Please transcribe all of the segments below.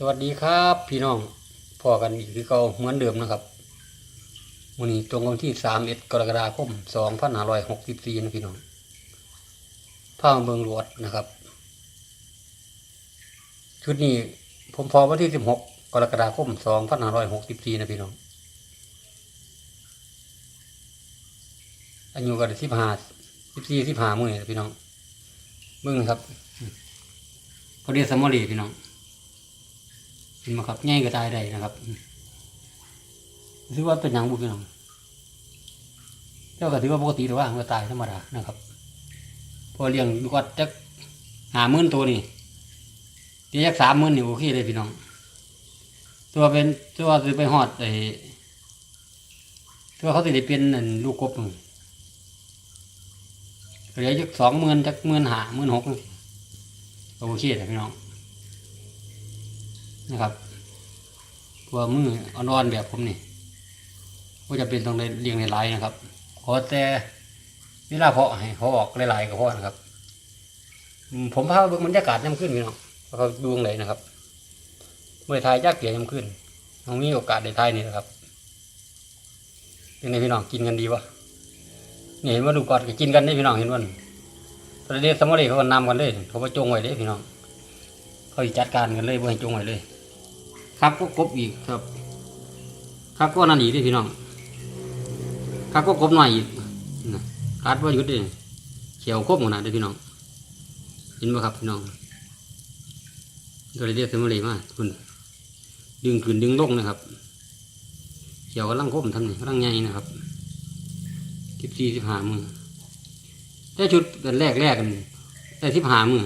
สวัสดีครับ พี่น้องพอกันอีกคือเก่าเหมือนเดิมนะครับวันนี้ตรงวันที่สามเอ็ดกรกฎาคมสองพันห้าร้อยหกสิบสี่นะพี่น้องผ้าเมืองหลวดนะครับ ชุดนี้ผมพอวันที่สิบหกกรกฎาคมสองพันห้าร้อยหกสิบสี่นะพี่น้องอายุก็สิบห้าสิบสี่สิบห้ามื่อนะพี่น้องเบิ่งครับเขาเรีสมอรีพี่น้อง นไหมครับง่ายก็ตายได้นะครับถือว่าเป็นอย่างบุพี่น้องเจ้าก็ถือว่าปกติแต่ว่ามันก็ตายธรรมดานะครับ พอเลี้ยงดูก็จะหาหมื่นตัวนี่ตีจักสามหมื่นนี่โอเคเลยพี่น้อง ตัวเป็นตัวถือไปหอดไอ้ตัวเขาติได้เป็นนั่นลูกกบนี่เหลือจักสองหมื่นจักหมื่นหาหมื่นหกโอเคเลยพี่น้อง นะครับตัวมืออ่อนๆแบบผมนี่ก็จะเป็นตรงในเรียงในลายนะครับขอแต่เวลาเพาะให้เขาออกหลายๆก็พอนะครับ ผมพาเบิ่งบรรยากาศย่ำขึ้นพี่น้องเขาดูงไหนนะครับ เมื่อทายยากเกี่ยย่ำขึ้นเรามีโอกาสได้ทายนี่นะครับยังไงพี่น้องกินกันดีวะนี่เห็นว่าดูกอนก็กินกันได้พี่น้องเห็นว่าประเดี๋ยวสมอรีเขาก็นำกันเลย เขาไปจงไว้เลยพี่น้อง เขาจัดการกันเลยบ่ให้จงไว้เลย ครับก็กบอีกครับครับก็นั่นอีกเด้อพี่น้องครับก็กบหน่อยอีกนะการว่าหยุดเด้เขียวครบหมดนะเด้พี่น้องเห็นไหมครับพี่น้องก็เลยเรียกเซมเลยมาคุณดึงขึ้นดึงลงนะครับเขียวกำลังครบทำนี่กำลังใหญ่นะครับสิบสี่สิบห้ามือแต่ชุดแรกแรกกันแต่สิบห้ามือ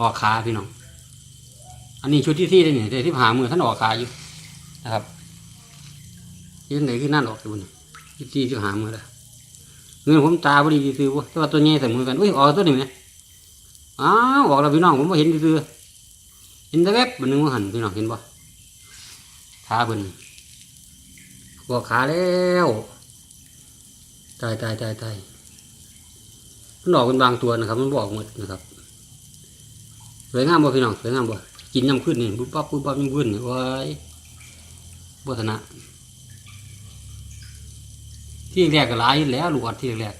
ออกขาพี่น้อง อันนี้ชุดที่ที่ได้เนี่ยแต่ที่ผ่ามือท่านออกขายอยู่นะครับยืนไหนขึ้นนั่นออกอยู่นี่ที่ที่ที่หามือแล้วเงินผมตาพอดีซื้อวะแต่ว่าตัวใหญ่ใส่มือกันอุ้ยออกตัวนี้ไหมอ้าวออกแล้วพี่น้องผมไม่เห็นซื้อเห็นแต่แวบมันนึงว่าหันพี่น้องเห็นปะขาเพิ่นออกขาแล้วตายตายตายตายมันออกเป็นบางตัวนะครับ มันบอกหมดนะครับสวยงามบ่พี่น้องสวยงามบ่ กินน้ำขึ้นนี่ปุ๊บปั๊บปุ๊บปั๊บยังขึ้นนี่ว้ายบัฒนะ ที่แรกก็หลายแล้วลูกอัดที่แรก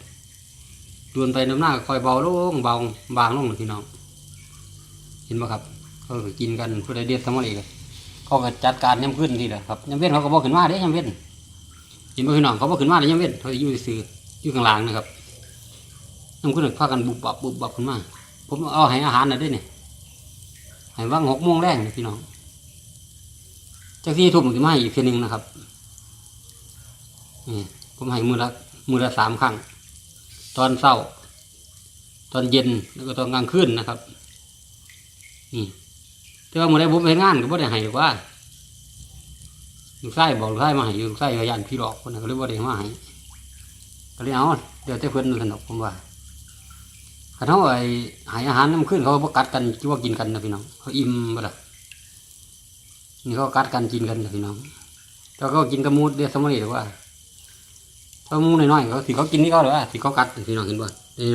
ดวนไปน้ำหน้าก็คอยเบาลงเบาบางลงพี่น้องเห็นไหมครับเขาก็กินกันเพื่อได้เด็ดสมองเอกเขาก็จัดการย้ำขึ้นทีละครับย้ำเว้นเขาก็บอกขึ้นมาเด้ย้ำเว้นเห็นไหมพี่น้องเขาบอกขึ้นมาเลยย้ำเว้นเขาอยู่ซื่ออยู่ข้างล่างนะครับย้ำขึ้นพากันบุบบับบุบบับขึ้นมาผมเอาให้อาหารน่ะด้วยเนี่ย ให้ว่างหกโมงแรกนี่พี่น้องจากที่ทุ่มถึงมาอีกเพียหนึ่งนะครับนี่ผมให้มือละมือละสามครั้ง ตอนเช้า ตอนเย็นแล้วก็ตอนกลางคืนนะครับ นี่แต่ว่ามือไรผมไปงานก็บ่ได้ให้หรอกว่าลูกไส้บอกลูกไส้มาให้อยู่ลูกไส้ยานพี่หลอกคนนั้นก็เลยบ่ได้มาให้ก็เลยเอาเดี๋ยวจะเพิ่อนสนุกผมว่า คันเขาไอ้หายอาหารน้ำขึ้นเขาบ่กัดกันคิดว่ากินกันนะพี่น้องเขาอิ่มบ่ล่ะนี่เขากัดกันกินกันนะพี่น้องแต่เขากินกระมูดเดียสมัยหรือว่าเขามูน้อยๆเขาสิเขากินนี่เขาหรือว่าสิเขากัดพี่น้องเห็นบ่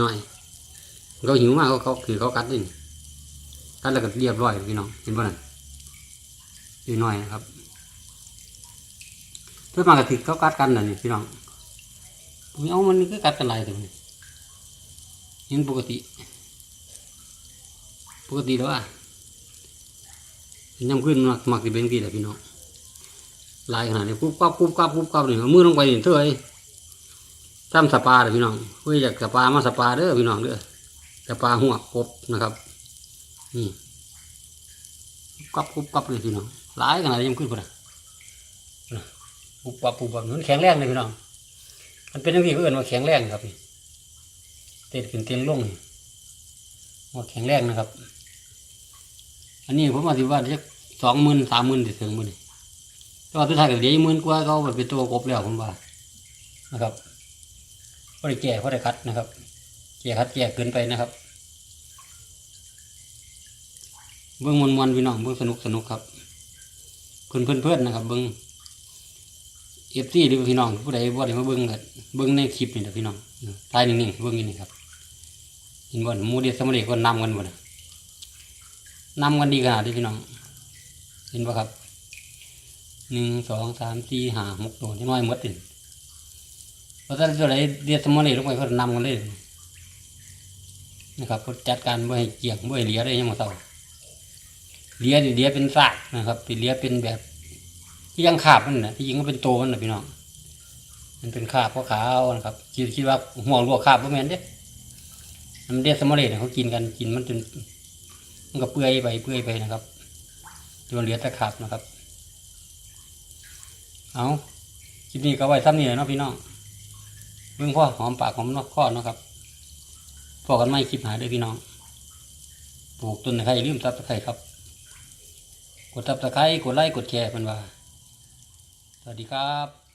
น้อยๆเขาหิวมากเขาเขาคือเขากัดนี่กัดแล้วก็เรียบร้อยพี่น้องเห็นบ่นั่นน้อยๆครับเพื่อมากระติกเขากัดกันน่ะนี่พี่น้องผมเอามันก็กัดกันหลายตัวนี่ เห็นปกติ ปกติแล้วอะยังขึ้นมักมักจะเป็นกี่แหละพี่น้องลายขนาดนี้ปุ๊บปั๊บปุ๊บปั๊บปุ๊บปั๊บนี่เอามือลงไปนี่เท่าไหร่ทำสปาเลยพี่น้องเฮ้ยอยากสปามาสปาเด้อพี่น้องเด้อสปาหัวกบนะครับนี่ปั๊บปุ๊บปั๊บเลยพี่น้องลายขนาดนี้ยังขึ้นปะนะปุ๊บปับปุ๊บปับเหมือนแข็งแรงเลยพี่น้องมันเป็นอย่างที่เขาเอื่นว่าแข็งแรงครับพี่ เต้นขึ้นเต้นลงว่าแข็งแรงนะครับ อันนี้ผมว่าสิว่าจะสองหมื่นสามหมื่นถึงหมื่นแต่ว่าสุดท้ายก็เหลือหมื่นกว่าเขาไปเป็นตัวกบแล้วผมว่านะครับก็ได้แก่ก็ได้คัดนะครับแก่คัดแก่เกินไปนะครับเบิ้งมวนมวนพี่น้องเบิ้งสนุกสนุกครับเพื่อนเพื่อนเพื่อนนะครับเบิ้ง อฟซีหรือพี่น้องผู้ใดบ่ได้มาเบิ้งกันเบิ้งในคลิปนี่นะพี่น้องตายนิ่งๆเบิ้งนี่ครับเห็นบ่หมูเดียสมเด็จก็นำกันบ่นะนำกันดีขนาดนี้พี่น้อง เห็นปะครับหนึ่งสองสามสี่ห้าหกตัวน้อยหมดติเพราะฉะนั้นตัวไหนเดียสมอนี่ลงไปเขานำกันเลยนะครับเขาจัดการบ่ให้เกี่ยงบ่ให้เหลียได้ยังหมดเท่าเหลียนี่เหลียเป็นซากนะครับเป็นเหลียเป็นแบบ ที่ยังขาบมันนะที่จริงก็เป็นโตมันนะพี่น้อง มันเป็นขาบก็ขาวนะครับคิดคิดว่าห่วงลวกขาบบ่แมนเด้มันเดียดสมอนี่เขากินกันกินมันจนมันก็เปื่อยไปเปื่อยไปนะครับตัวเหลือแต่ขับนะครับ เอาคลิปนี้ก็ไว้ซ้ำนี่แหละเนาะพี่น้องเบิ่งพ่อหอมปากหอมนอกข้อนะครับพอกันไม่คลิปหาด้วยพี่น้อง ปลูกต้นไคร้ลืมตับตะไคร้ครับ กดตับตะไคร้กดไลค์กดแชร์เป็นว่า วัสดีครับ